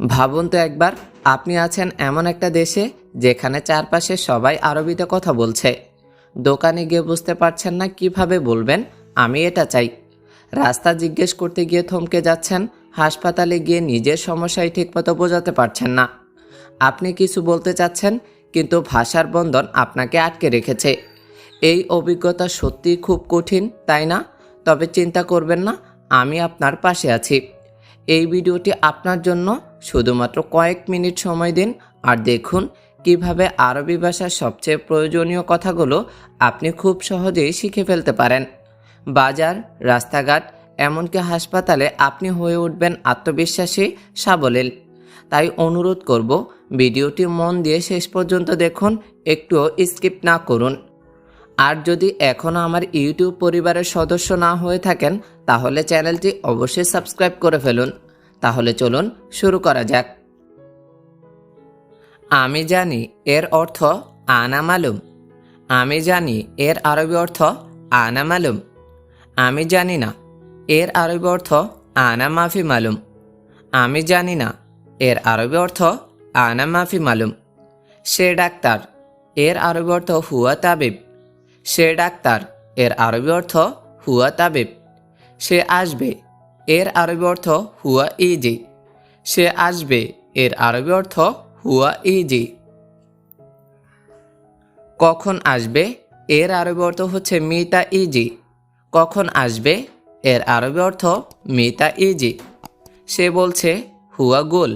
ভাবুন তো একবার, আপনি আছেন এমন একটা দেশে যেখানে চারপাশে সবাই আরবিতে কথা বলছে। দোকানে গিয়ে বুঝতে পারছেন না কীভাবে বলবেন, আমি এটা চাই। রাস্তা জিজ্ঞেস করতে গিয়ে থমকে যাচ্ছেন, হাসপাতালে গিয়ে নিজের সমস্যাই ঠিকমতো বোঝাতে পারছেন না। আপনি কিছু বলতে চাচ্ছেন, কিন্তু ভাষার বন্ধন আপনাকে আটকে রেখেছে। এই অভিজ্ঞতা সত্যিই খুব কঠিন, তাই না? তবে চিন্তা করবেন না, আমি আপনার পাশে আছি। এই ভিডিওটি আপনার জন্য শুধুমাত্র কয়েক মিনিট সময় দিন আর দেখুন কীভাবে আরবি ভাষার সবচেয়ে প্রয়োজনীয় কথাগুলো আপনি খুব সহজেই শিখে ফেলতে পারেন। বাজার, রাস্তাঘাট, এমনকি হাসপাতালে আপনি হয়ে উঠবেন আত্মবিশ্বাসী, সাবলীল। তাই অনুরোধ করব, ভিডিওটি মন দিয়ে শেষ পর্যন্ত দেখুন একটুও স্কিপ না করুন। আর যদি এখনও আমার ইউটিউব পরিবারের সদস্য না হয়ে থাকেন, তাহলে চ্যানেলটি অবশ্যই সাবস্ক্রাইব করে ফেলুন। তাহলে চলুন শুরু করা যাক। আমি জানি এর অর্থ আনা মালুম। আমি জানি এর আরবি অর্থ আনা মালুম। আমি জানি না এর আরবি অর্থ আনা মাফি মালুম। আমি জানি না এর আরবি অর্থ আনা মাফি মালুম। সে ডাক্তার, এর আরবি অর্থ হুয়া তাবিব। সে ডাক্তার, এর আরবি অর্থ হুয়া তাবিব। সে আসবে এর আরবি অর্থ হুয়া ইজি সে আসবে, এর আরবি অর্থ হুয়া ইজি কখন আসবে, এর আরবি অর্থ হচ্ছে মিতা ইজি কখন আসবে, এর আরবি অর্থ মিতা ইজি সে বলছে, হুয়া গোল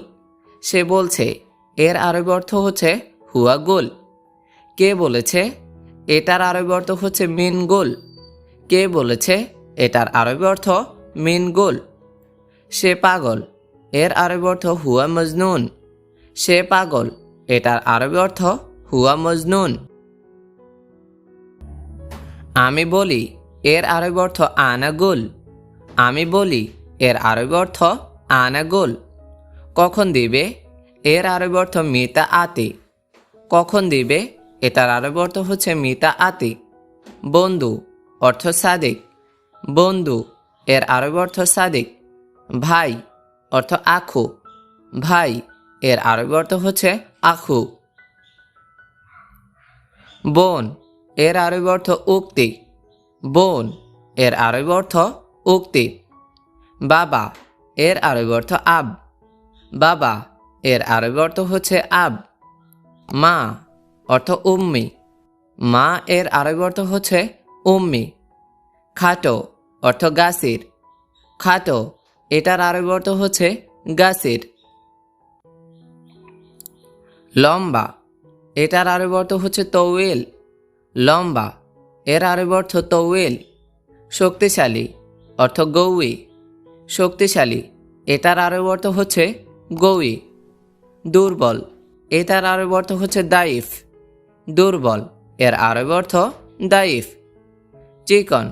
সে বলছে, এর আরবি অর্থ হচ্ছে হুয়া গোল কে বলেছে, এটার আরবি অর্থ হচ্ছে মিন গোল কে বলেছে, এটার আরবি অর্থ মিন গোল। সে পাগল। এর আরবি অর্থ হুয়া মজনুন। সে পাগল। এটার আরবি অর্থ হুয়া মজনুন। আমি বলি, এর আরবি অর্থ আনা গোল। আমি বলি, এর আরবি অর্থ আনা গোল। কখন দিবে? এর আরবি অর্থ মিতা আতি। কখন দিবে? এটার আরবি অর্থ হচ্ছে মিতা আতি। বন্ধু, অর্থ সাদিক। বন্ধু এর আরবি অর্থ সাদিক। ভাই অর্থ আখু। ভাই এর আরবি অর্থ হচ্ছে আখু। বোন এর আরবি অর্থ উক্তি। বোন এর আরবি অর্থ উক্তি। বাবা এর আরবি অর্থ আব। বাবা এর আরবি অর্থ হচ্ছে আব। মা অর্থ উম্মি। মা এর আরবি অর্থ হচ্ছে উম্মি। খাটো অর্থ গাছির। খাটো, এটার আরবি অর্থ হচ্ছে গাছির। লম্বা, এটার আরবি অর্থ হচ্ছে তৌয়েল। লম্বা, এর আরবি অর্থ তৌয়েল। শক্তিশালী, অর্থ গৌই। শক্তিশালী, এটার আরবি অর্থ হচ্ছে গৌই। দুর্বল, এটার আরবি অর্থ হচ্ছে দাইফ দুর্বল, এর আরবি অর্থ দাইফ চিকন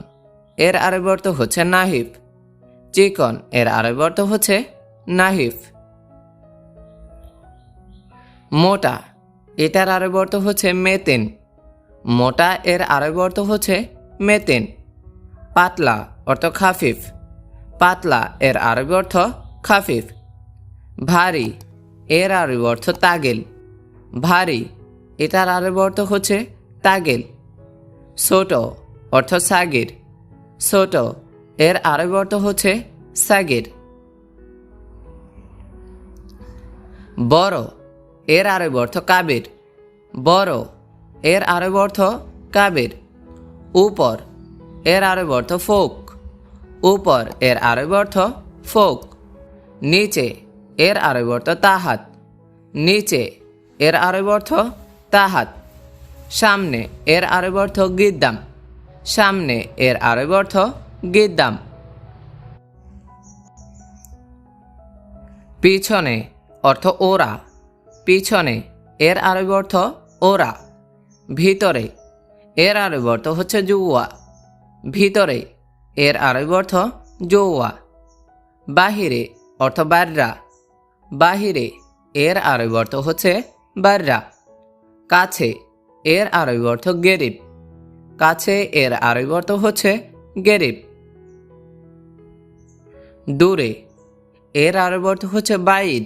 এর আরবি অর্থ হচ্ছে নাহিফ। চিকন এর আরবি অর্থ হচ্ছে নাহিফ। মোটা, এটার আরবি অর্থ হচ্ছে মেতেন। মোটা, এর আরবি অর্থ হচ্ছে মেতেন। পাতলা, অর্থ খাফিফ। পাতলা, এর আরবি অর্থ খাফিফ। ভারী, এর আরবি অর্থ তাগেল। ভারী, এটার আরবি অর্থ হচ্ছে তাগেল। ছোট, অর্থ সাগির। ছোট। এর আরবি অর্থ হচ্ছে সাগির। বড়, এর আরবি অর্থ কাবির। বড়, এর আরবি অর্থ কাবির। উপর, এর আরবি অর্থ ফোক। উপর, এর আরবি অর্থ ফোক। নিচে, এর আরবি অর্থ তাহাত। নিচে, এর আরবি অর্থ তাহাত। সামনে, এর আরবি অর্থ গিদ্দাম। সামনে এর আরবি অর্থ গিদ্দাম। পিছনে অর্থ ওরা। পিছনে এর আরবি অর্থ ওরা। ভিতরে এর আরবি অর্থ হচ্ছে জুয়া। ভিতরে এর আরবি অর্থ জৌয়া। বাহিরে অর্থ বাররা। বাহিরে এর আরবি অর্থ হচ্ছে বাররা। কাছে এর আরবি অর্থ গেরিব। কাছে এর আরবি অর্থ হচ্ছে গেরিব। দূরে, এর আরবি অর্থ হচ্ছে বাইদ।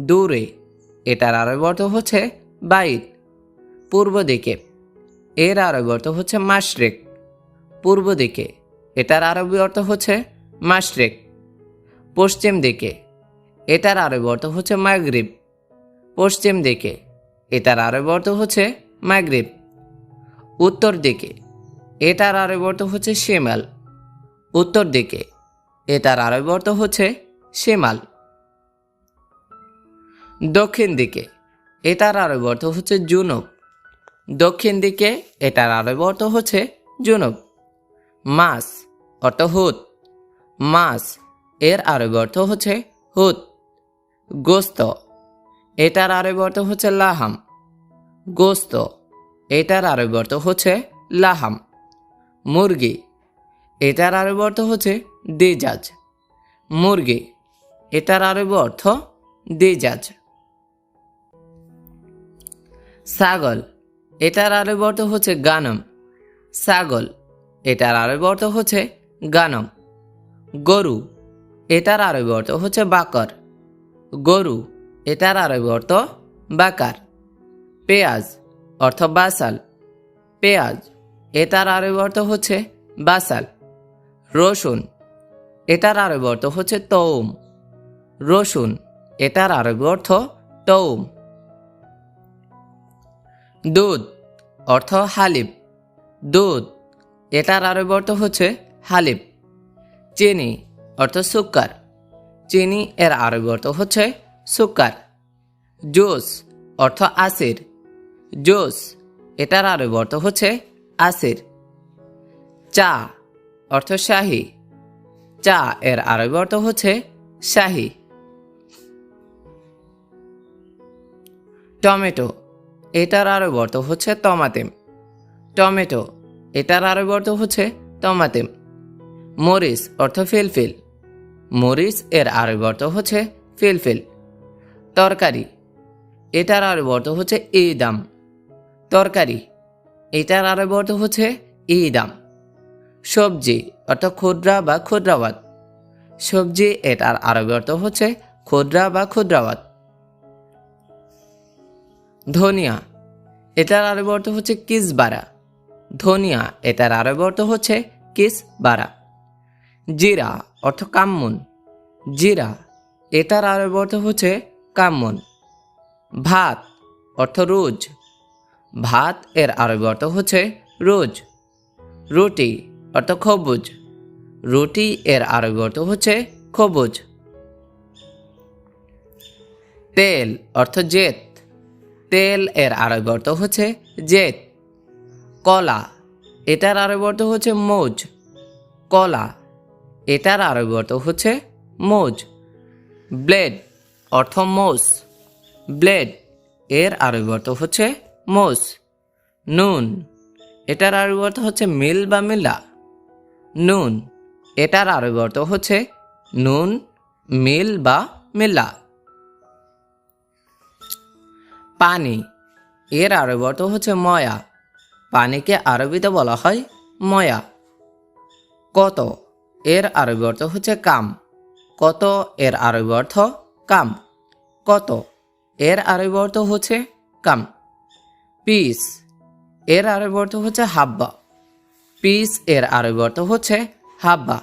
দূরে, এটার আরবি অর্থ হচ্ছে বাইদ। পূর্ব দিকে, এর আরবি অর্থ হচ্ছে মাশরেক। পূর্ব দিকে, এটার আরবি অর্থ হচ্ছে মাশরেক। পশ্চিম দিকে, এটার আরবি অর্থ হচ্ছে মাগরিব। পশ্চিম দিকে, এটার আরবি অর্থ হচ্ছে মাগরিব। উত্তর দিকে। এটার আরবি অর্থ হচ্ছে শিমাল উত্তর দিকে। এটার আরবি অর্থ হচ্ছে শিমাল দক্ষিণ দিকে। এটার আরবি অর্থ হচ্ছে জুনুব। দক্ষিণ দিকে এটার আরবি অর্থ হচ্ছে জুনুব। মাস অর্থ হুত মাস এর আরবি অর্থ হচ্ছে হুত গোস্ত। এটার আরবি অর্থ হচ্ছে লাহাম। গোস্ত। এটার আরবি অর্থ হচ্ছে লাহাম। মুরগি, এটার আরবি অর্থ হচ্ছে দিজাজ। মুরগি, এটার আরবি অর্থ দিজাজ। ছাগল, এটার আরবি অর্থ হচ্ছে গানম। ছাগল, এটার আরবি অর্থ হচ্ছে গানম। গরু, এটার আরবি অর্থ হচ্ছে বাকর। গরু, এটার আরবি অর্থ বাকার। পেঁয়াজ অর্থ বাসাল। পেঁয়াজ। এটার আরবি অর্থ হচ্ছে বাসাল। রসুন। এটার আরবি অর্থ হচ্ছে তৌম রসুন। এটার আরবি অর্থ তৌম দুধ। অর্থ হালিব দুধ। এটার আরবি অর্থ হচ্ছে হালিব চিনি। অর্থ সুক্কার। চিনি এর আরবি অর্থ হচ্ছে সুক্কার। জুস। অর্থ আসির। জুস, এটার আরবি অর্থ হচ্ছে আসির। চা, অর্থ শাহি। চা, এর আরবি অর্থ হচ্ছে শাহি। টমেটো, এটার আরবি অর্থ হচ্ছে টমাতেম টমেটো, এটার আরবি অর্থ হচ্ছে টমাতেম মরিচ, অর্থ ফিলফিল। মরিচ, এর আরবি অর্থ হচ্ছে ফিলফিল। তরকারি, এটার আরবি অর্থ হচ্ছে ইদাম। তরকারি, এটার আরবি অর্থ হচ্ছে ইদাম। সবজি, অর্থাৎ ক্ষুদ্রা বা ক্ষুদ্রাবাদ সবজি, এটার আরবি অর্থ হচ্ছে ক্ষুদ্রা বা ক্ষুদ্রাবাদ ধনিয়া, এটার আরবি অর্থ হচ্ছে কিস কিসবারা। ধনিয়া, এটার আরবি অর্থ হচ্ছে কিস কিসবারা। জিরা, অর্থ কাম্মন। জিরা, এটার আরবি অর্থ হচ্ছে কাম্মন। ভাত, অর্থ রোজ। ভাত এর আরবি অর্থ হচ্ছে রোজ। রুটি অর্থ খবুজ। রুটি এর আরবি অর্থ হচ্ছে খবুজ। তেল অর্থ জেত। তেল এর আরবি অর্থ হচ্ছে জেত। কলা এটার আরবি অর্থ হচ্ছে মোজ। কলা এটার আরবি অর্থ হচ্ছে মোজ। ব্লেড অর্থ মোস ব্লেড এর আরবি অর্থ হচ্ছে মোস নুন। এটার আরবি অর্থ হচ্ছে মিল বা মিলা। নুন, এটার আরবি অর্থ হচ্ছে নুন, মিল বা মিলা। পানি, এর আরবি অর্থ হচ্ছে ময়া। পানিকে আরবিতে বলা হয় ময়া। কত, এর আরবি অর্থ হচ্ছে কাম। কত, এর আরবি অর্থ কাম। কত, এর আরবি অর্থ হচ্ছে কাম। পিস এর আরবি অর্থ হচ্ছে হাব্বা। পিস এর আরবি অর্থ হচ্ছে হাব্বা।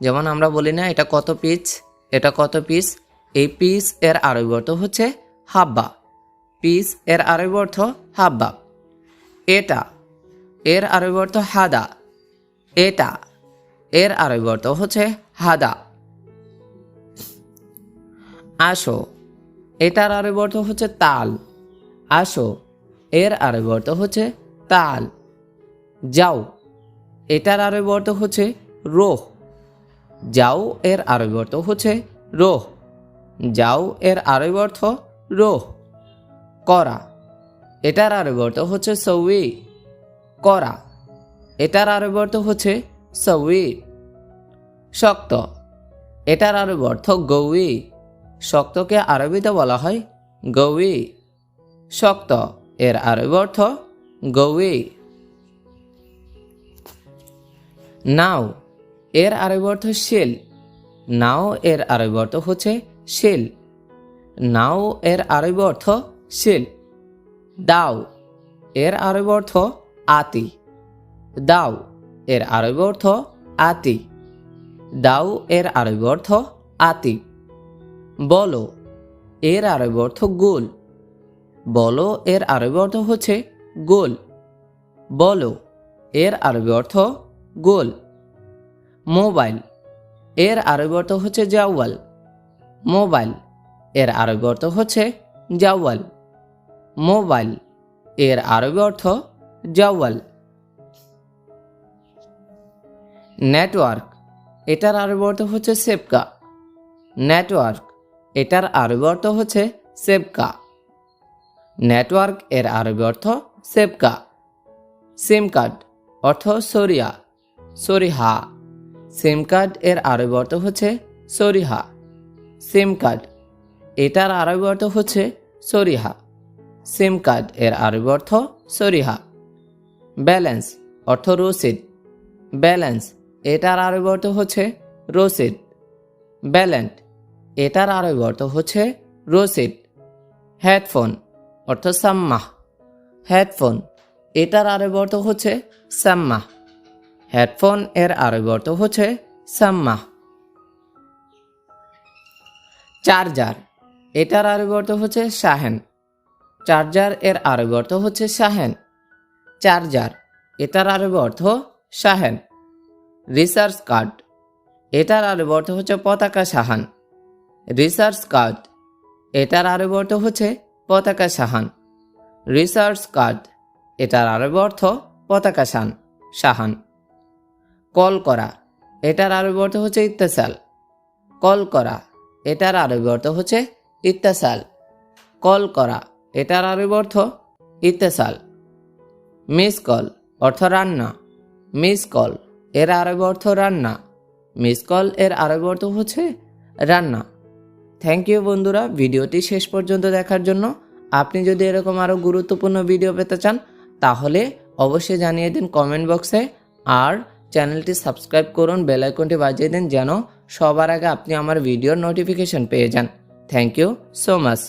যেমন আমরা বলি না, এটা কত পিস এটা কত পিস এই পিস এর আরবি অর্থ হচ্ছে হাব্বা। পিস এর আরবি অর্থ হাব্বা। এটা, এর আরবি অর্থ হাদা। এটা, এর আরবি অর্থ হচ্ছে হাদা। আসো, এটার আরবি অর্থ হচ্ছে তাল। আসো এর আরবি অর্থ হচ্ছে তাল। যাও, এটার আরবি অর্থ হচ্ছে রোহ। যাও, এর আরবি অর্থ হচ্ছে রোহ। যাও, এর আরবি অর্থ রোহ। করা, এটার আরবি অর্থ হচ্ছে সৌই। করা, এটার আরবি অর্থ হচ্ছে সৌই। শক্ত, এটার আরবি অর্থ গৌই। শক্তকে আরবিতে বলা হয় গৌই। শক্ত এর আরবি অর্থ গৌই। নাও, এর আরবি অর্থ শিল। নাও, এর আরবি অর্থ হচ্ছে শিল। নাও, এর আরবি অর্থ শিল। দাও, এর আরবি অর্থ আতি। দাও, এর আরবি অর্থ আতি। দাও, এর আরবি অর্থ আতি। বলো, এর আরবি অর্থ গোল। বলো, এর আরবি অর্থ হচ্ছে গোল। বলো, এর আরবি অর্থ গোল। মোবাইল, এর আরবি অর্থ হচ্ছে জাওয়াল। মোবাইল, এর আরবি অর্থ হচ্ছে জাওয়াল। মোবাইল, এর আরবি অর্থ জাওয়াল। নেটওয়ার্ক, এটার আরবি অর্থ হচ্ছে সেপকা নেটওয়ার্ক, এটার আরবি অর্থ হচ্ছে সেপকা নেটওয়ার্ক এর আরবি অর্থ সেপকা সিম কার্ড অর্থ সরিয়া, সরিহা। সিম কার্ড এর আরবি অর্থ হচ্ছে সরিহা। সিম কার্ড এটার আরবি অর্থ হচ্ছে সরিহা। সিম কার্ড এর আরবি অর্থ সরিহা। ব্যালেন্স অর্থ রসিদ। ব্যালেন্স এটার আরবি অর্থ হচ্ছে রসিদ। ব্যালেন্ট এটার আরবি অর্থ হচ্ছে রসিদ। হেডফোন অর্থ সাম্মাহ হেডফোন, এটার আরবি অর্থ হচ্ছে সাম্মাহ। হেডফোন, এর আরবি অর্থ হচ্ছে সাম্মাহ। চার্জার, এটার আরবি অর্থ হচ্ছে শাহেন। চার্জার, এর আরবি অর্থ হচ্ছে শাহেন। চার্জার, এটার আরবি অর্থ শাহেন। রিসার্চ কার্ড, এটার আরবি অর্থ হচ্ছে পতাকা সাহান রিসার্চ কার্ড, এটার আরবি অর্থ হচ্ছে পতাকা সাহান রিসার্চ কার্ড, এটার আরব অর্থ পতাকা সান সাহান কল করা, এটার আরবি অর্থ হচ্ছে ইত্তেসাল। কল করা, এটার আরবি অর্থ হচ্ছে ইত্তেসাল। কল করা, এটার আরবি অর্থ ইত্তেসাল। মিস কল, অর্থ রান্না। মিস কল, এর আরবি অর্থ রান্না। মিস কল, এর আরবি অর্থ হচ্ছে রান্না। থ্যাংক ইউ বন্ধুরা। ভিডিওটি শেষ পর্যন্ত দেখার জন্য আপনি যদি এরকম আরও গুরুত্বপূর্ণ ভিডিও পেতে চান, তাহলে অবশ্যই জানিয়ে দিন কমেন্ট বক্সে আর চ্যানেলটি সাবস্ক্রাইব করুন বেল আইকনটি বাজিয়ে দিন যেন সবার আগে আপনি আমার ভিডিওর নোটিফিকেশন পেয়ে যান। Thank you so much